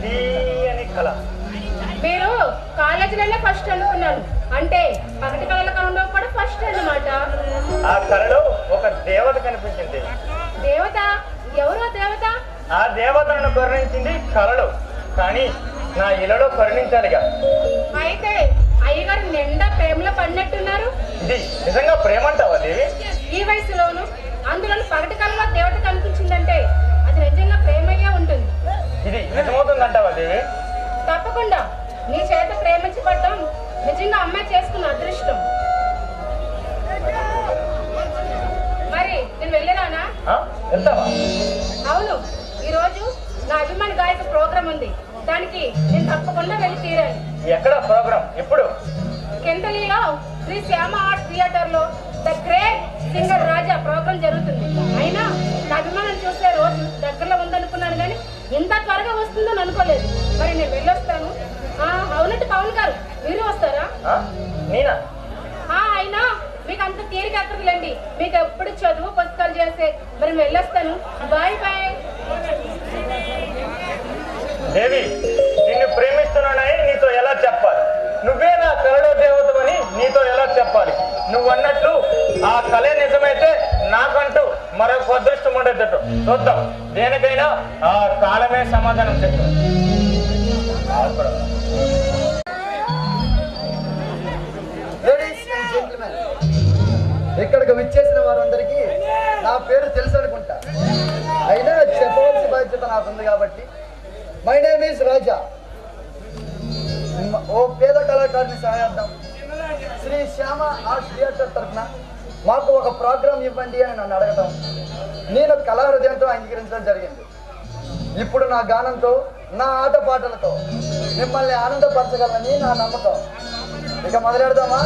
తీయని కళ. మీరు కాలేజీలోనే ఫస్ట్ అనుకున్నాను అంటే పగటి కళల కళలో కూడా ఫస్ట్ అన్నమాట. ఆ కళలో ఒక దేవత కనిపించింది. దేవత? ఎవరో దేవత? ఆ దేవతను కరుణించింది కళలో. కానీ నా ఇలలో కరుణించాలిగా. అయితే అయ్యగారు నిండా ప్రేమలో పడినట్టున్నారు. ఇది నిజంగా ప్రేమంటావా దేవి? ఈ వయసులోను అందులోని పగటి కళలో దేవత తప్పకుండా. నీ చేత ప్రేమించి పడ్డం నిజంగా అమ్మాయి చేసుకున్న అదృష్టం. మరి నేను? వెళ్తావా? అవును. ఈరోజు నా అభిమాన గాయక ప్రోగ్రాం ఉంది. దానికి నేను తప్పకుండా వెళ్ళి తీరాలి. ఎక్కడ ప్రోగ్రాం? ఎప్పుడు? కెంటలీలో శ్రీ శ్యామ ఆర్ట్ థియేటర్లో the great singer Raja programme జరుగుతుంది. అయినా నా అభిమానం చూసే రోజు ఇంత త్వరగా వస్తుందని అనుకోలేదు. మరి నేను వెళ్ళొస్తాను. ఆ, అవునంటే పవన్ గారు మీరు వస్తారా? అయినా మీకు అంత తీరిక అక్కర్లేండి. మీకు ఎప్పుడు చదువు పుస్తకాలు చేస్తే మరి వెళ్ళొస్తాను. Bye bye. దేవి నిన్ను ప్రేమిస్తున్నానని మరొక అదృష్టం ఉండేటట్టు చూద్దాం. దేనికైనా ఆ కాలమే సమాధానం చెప్తాం ఇక్కడికి విచ్చేసిన వారందరికీ నా పేరు తెలుసు అనుకుంటా. అయినా చెప్పవలసిన బాధ్యత నాకుంది కాబట్టి. మై నేమ్ ఈస్ రాజా ఓ పేద కళాకారుని సహాయార్థం శ్రీ శ్యామ ఆర్ట్ థియేటర్ తరఫున మాకు ఒక ప్రోగ్రాం ఇవ్వండి అని నన్ను అడగటం. నేను కళా హృదయంతో అంగీకరించడం జరిగింది. ఇప్పుడు నా గానంతో నా ఆటపాటలతో మిమ్మల్ని ఆనందపరచగలని నా నమ్మకం. ఇక మొదలెడదామా?